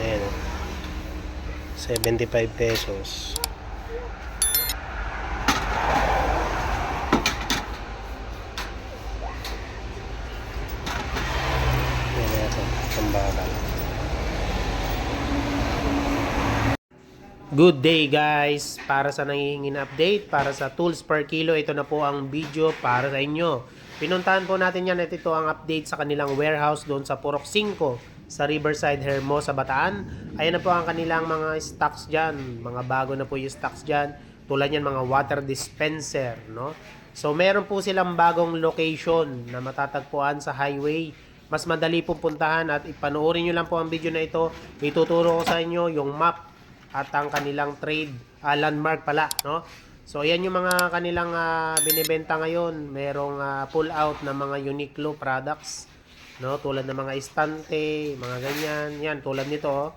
Ayan. oh. 75 pesos. Yan ito. Tambakal. Good day guys! Para sa nangihingin update, para sa tools per kilo, ito na po ang video para sa inyo. Pinuntahan po natin yan at ito ang update sa kanilang warehouse doon sa Purok 5 sa Riverside Hermosa, Bataan. Ayan na po ang kanilang mga stocks dyan. Mga bago na po yung stocks dyan. Tulad yan mga water dispenser. No? So meron po silang bagong location na matatagpuan sa highway. Mas madali pong puntahan at ipanoorin nyo lang po ang video na ito. Ituturo ko sa inyo yung map at ang kanilang trade ah, landmark pala no so ayan yung mga kanilang ah, binebenta ngayon merong ah, pull out ng mga Uniqlo products no tulad ng mga estante mga ganyan yan tulad nito oh.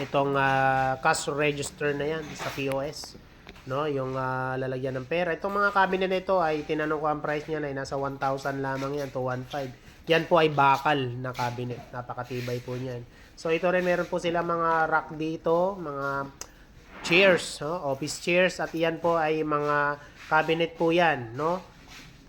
itong ah, cash register na yan sa POS no yung ah, lalagyan ng pera itong mga cabinet na ito ay tinanong ko ang price niya ay nasa 1,000 lamang yan to 1,500 yan po ay bakal na cabinet napakatibay po niyan So ito rin meron po sila mga rack dito, mga chairs, no? office chairs at iyan po ay mga cabinet po yan, no?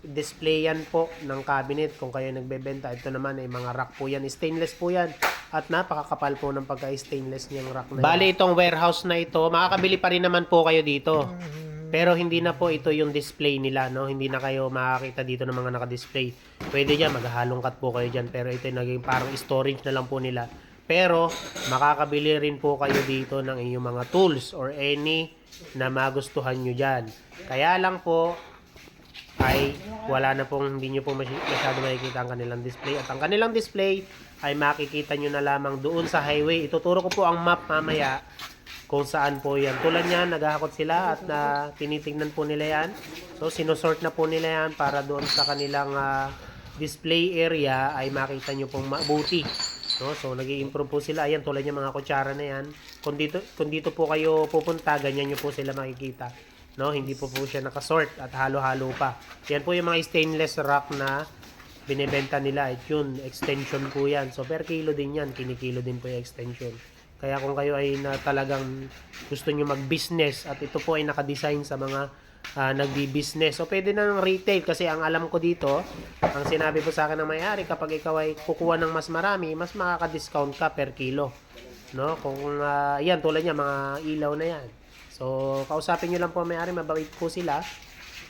Display yan po ng cabinet kung kayo nagbebenta. Ito naman ay mga rack po yan. Stainless po yan. At napakakapal po ng pagka-stainless niyang rack na yan. Bali itong warehouse na ito, makakabili pa rin naman po kayo dito. Pero hindi na po ito yung display nila, no? Hindi na kayo makakita dito ng mga naka-display. Pwede dyan, maghahalong cut po kayo dyan. Pero ito yung naging parang storage na lang po nila. Pero, makakabili rin po kayo dito ng inyong mga tools or any na magustuhan nyo dyan. Kaya lang po, ay wala na pong hindi nyo po masy- masyado makikita ang kanilang display. At ang kanilang display ay makikita nyo na lamang doon sa highway. Ituturo ko po ang map mamaya kung saan po yan. Tulad niyan, naghahakot sila at na tinitingnan po nila yan. So, sinusort na po nila yan para doon sa kanilang ah, display area ay makita nyo pong mabuti. No? So, nag improve po sila. Ayan, tulad niya mga kutsara na yan. Kung dito, kung dito po kayo pupunta, ganyan nyo po sila makikita. No? Hindi po po siya nakasort at halo-halo pa. Yan po yung mga stainless rack na binebenta nila. At yun, extension po yan. So, per kilo din yan. Kinikilo din po yung extension. Kaya kung kayo ay na talagang gusto nyo mag-business at ito po ay nakadesign sa mga ah, nagbi-business. So, pwede na ng retail kasi ang alam ko dito, ang sinabi po sa akin ng may-ari, kapag ikaw ay kukuha ng mas marami, mas makaka-discount ka per kilo. No? Kung ah, yan, tulad niya, mga ilaw na yan. So, kausapin nyo lang po may-ari, mabait po sila.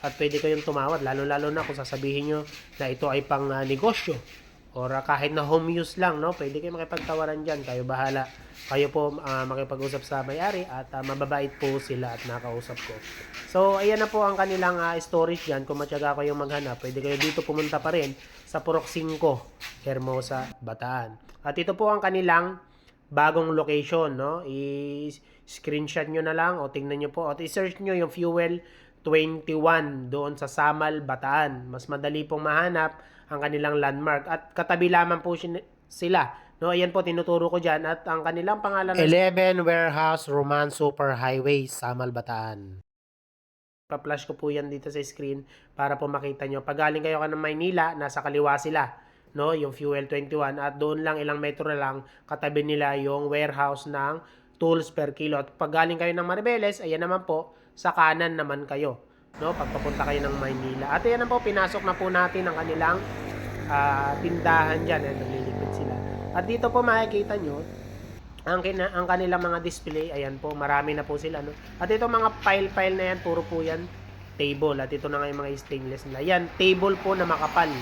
At pwede kayong tumawad lalo-lalo na kung sasabihin nyo na ito ay pang ah, negosyo. Or ah, kahit na home use lang no? Pwede kayo makipagtawaran diyan kayo bahala. Kayo po ah, makipag-usap sa may-ari at ah, mababait po sila at nakausap ko. So ayan na po ang kanilang ah, storage diyan kung matyaga kayong maghanap pwede kayo dito pumunta pa rin sa Purok 5 Hermosa Bataan. At ito po ang kanilang bagong location, no? I-screenshot nyo na lang o tingnan nyo po. At i-search nyo yung Fuel 21 doon sa Samal, Bataan. Mas madali pong mahanap ang kanilang landmark. At katabi lamang po sila. No, ayan po tinuturo ko diyan at ang kanilang pangalan 11 Warehouse Roman Super Highway, Samal, Bataan. Pa-flash ko po yan dito sa screen para po makita nyo. Pag galing kayo ka ng Maynila, nasa kaliwa sila no, yung Fuel 21 at doon lang ilang metro lang katabi nila yung warehouse ng tools per kilo. At pag galing kayo ng Maribeles, ayan naman po, sa kanan naman kayo, no, pagpapunta kayo ng Maynila. At ayan na po, pinasok na po natin ang kanilang ah, tindahan diyan, eh, naglilipid sila. At dito po makikita nyo, ang, kina, ang kanilang mga display, ayan po, marami na po sila. No? At ito mga file-file na yan, puro po yan table. At ito na nga yung mga stainless na. Yan, table po na makapal.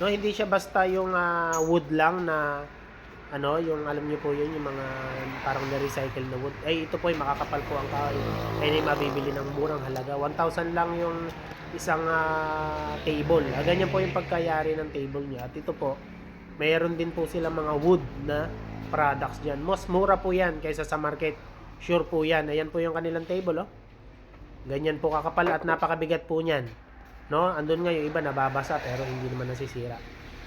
No, hindi siya basta yung ah, wood lang na ano, yung alam niyo po yun, yung mga parang na-recycle na wood. Ay, ito po ay makakapal po ang kahoy. Ay, mabibili ng murang halaga. 1,000 lang yung isang ah, table. Ah, ganyan po yung pagkayari ng table niya. At ito po, mayroon din po sila mga wood na products dyan. Mas mura po yan kaysa sa market. Sure po yan. Ayan po yung kanilang table, oh. Ganyan po kakapal at napakabigat po niyan. No? Andun nga yung iba nababasa pero hindi naman nasisira.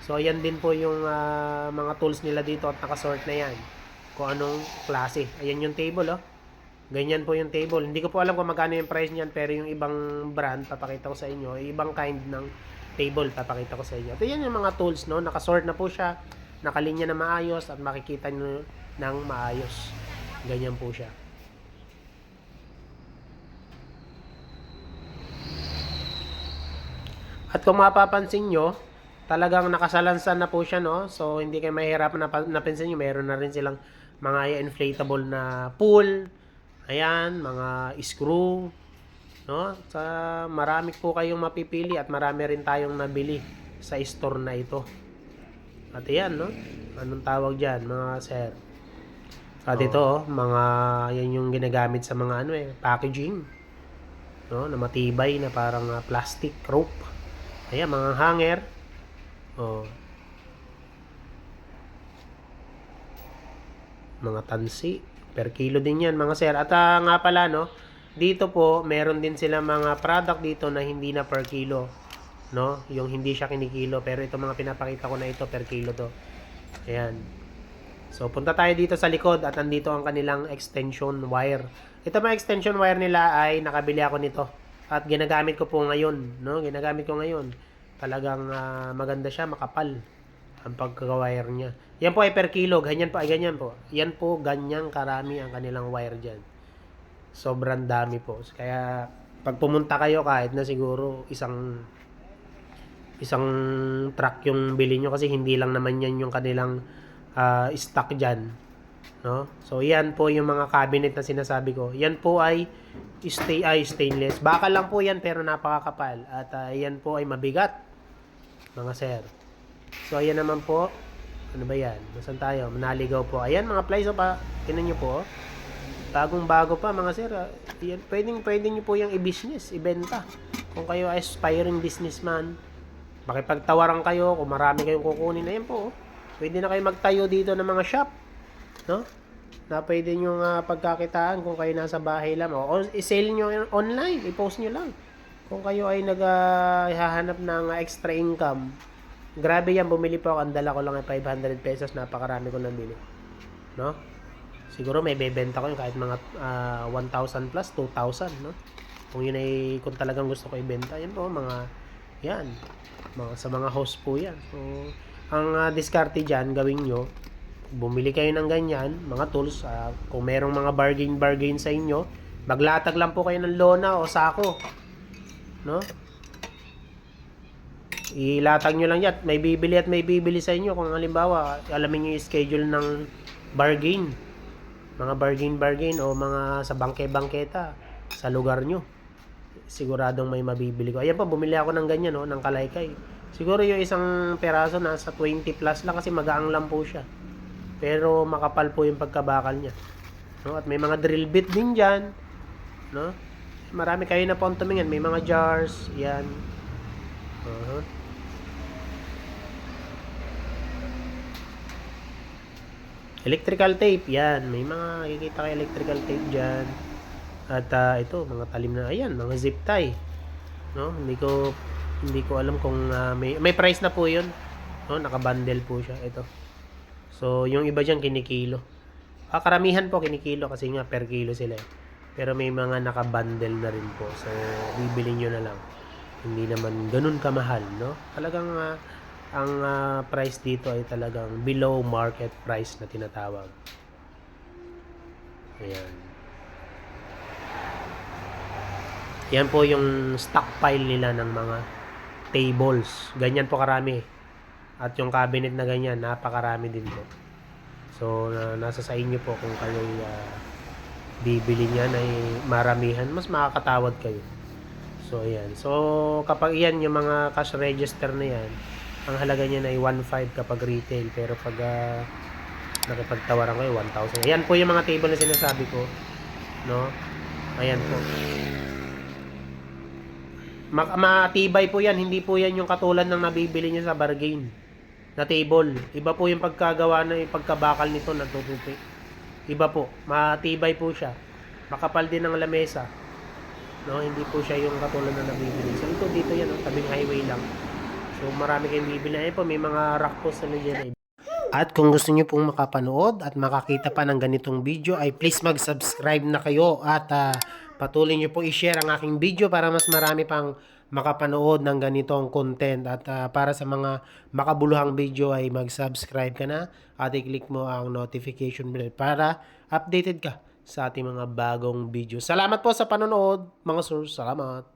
So ayan din po yung ah, mga tools nila dito at nakasort na yan. Kung anong klase. Ayan yung table oh. Ganyan po yung table. Hindi ko po alam kung magkano yung price niyan pero yung ibang brand papakita ko sa inyo, ibang kind ng table papakita ko sa inyo. Ito yan yung mga tools no, nakasort na po siya, nakalinya na maayos at makikita nyo ng maayos. Ganyan po siya. At kung mapapansin nyo, talagang nakasalansan na po siya, no? So, hindi kayo mahirapan na napansin nyo, meron na rin silang mga inflatable na pool. Ayan, mga screw. No? Sa marami po kayong mapipili at marami rin tayong nabili sa store na ito. At yan, no? Anong tawag dyan, mga sir? At ito, oh, mga, yan yung ginagamit sa mga ano eh, packaging. No? Na matibay na parang ah, plastic rope. Ayan, mga hanger. Oh. Mga tansi. Per kilo din yan, mga sir. At ah, nga pala, no? Dito po, meron din sila mga product dito na hindi na per kilo. No? Yung hindi siya kinikilo. Pero ito mga pinapakita ko na ito, per kilo to. Ayan. So, punta tayo dito sa likod at andito ang kanilang extension wire. Ito mga extension wire nila ay nakabili ako nito. At ginagamit ko po ngayon, no? Ginagamit ko ngayon. Talagang ah, maganda siya, makapal ang pagka-wire niya. Yan po ay per kilo, ganyan po ay ganyan po. Yan po ganyang karami ang kanilang wire diyan. Sobrang dami po. Kaya pag pumunta kayo kahit na siguro isang isang truck yung bili nyo kasi hindi lang naman yan yung kanilang ah, stock dyan. No? So, yan po yung mga cabinet na sinasabi ko. Yan po ay stay ay stainless. Baka lang po yan pero napakakapal. At ah, yan po ay mabigat. Mga sir. So, ayan naman po. Ano ba yan? Nasaan tayo? Manaligaw po. Ayan mga plies pa. Tinan nyo po. oh. Bagong bago pa mga sir. ah. Yan, pwedeng, pwedeng nyo po yung i-business, ibenta. Kung kayo ay aspiring businessman, makipagtawaran kayo, kung marami kayong kukunin, ayan po. oh. Pwede na kayo magtayo dito ng mga shop. No? Na pwede nyo nga pagkakitaan kung kayo nasa bahay lang. O, i-sale nyo yun online, i-post nyo lang. Kung kayo ay naghahanap ng ah, extra income, grabe yan, bumili po ako, ang dala ko lang ay 500 pesos, napakarami ko nabili. No? Siguro may bebenta ko yun kahit mga ah, 1,000 plus, 2,000, no? Kung yun ay, kung talagang gusto ko ibenta, yan po, mga, yan, mga, sa mga host po yan. So, ang uh, diskarte dyan, gawin nyo, bumili kayo ng ganyan, mga tools, ah, kung merong mga bargain-bargain sa inyo, maglatag lang po kayo ng lona o sako, no? Ilatag nyo lang yan. May bibili at may bibili sa inyo. Kung halimbawa, alamin nyo yung schedule ng bargain. Mga bargain-bargain o mga sa bangke-bangketa sa lugar nyo. Siguradong may mabibili ko. Ayan po, bumili ako ng ganyan, no, ng kalaykay. Siguro yung isang peraso nasa 20 plus lang kasi magaang lang po siya. Pero makapal po yung pagkabakal niya. No? At may mga drill bit din dyan. No? Marami kayo na po tumingin. May mga jars. Yan. Uh-huh. Electrical tape, yan. May mga makikita kayo electrical tape dyan. At ah, ito, mga talim na, ayan, mga zip tie. No? Hindi ko, hindi ko alam kung ah, may, may price na po yun. No? Nakabundle po siya. Ito. So, yung iba dyan kinikilo. Ah, karamihan po kinikilo kasi nga per kilo sila eh. Pero may mga nakabundle na rin po. So, bibili nyo na lang. Hindi naman ganun kamahal, no? Talagang ah, ang ah, price dito ay talagang below market price na tinatawag. Ayan. Yan po yung stockpile nila ng mga tables. Ganyan po karami. At yung cabinet na ganyan, napakarami din po. So, na, nasa sa inyo po kung kayo bibili niyan ay maramihan, mas makakatawad kayo. So, ayan. So, kapag yan, yung mga cash register na yan, ang halaga niya ay 1.5 kapag retail. Pero pag ah, nakipagtawaran kayo, 1,000. Ayan po yung mga table na sinasabi ko. No? Ayan po. Ma- matibay po yan. Hindi po yan yung katulad ng nabibili nyo sa bargain na table. Iba po yung pagkagawa yung pagkabakal nito na tutupi. Iba po. Matibay po siya. Makapal din ang lamesa. No, hindi po siya yung katulad na nabibili. So ito dito yan, oh, tabing highway lang. So marami kayong bibili. Ayun po, may mga rack po sa dyan. At kung gusto niyo pong makapanood at makakita pa ng ganitong video ay please mag-subscribe na kayo at ah, patuloy niyo po i-share ang aking video para mas marami pang makapanood ng ganitong content at ah, para sa mga makabuluhang video ay mag-subscribe ka na at i-click mo ang notification bell para updated ka sa ating mga bagong video. Salamat po sa panonood mga sir. Salamat.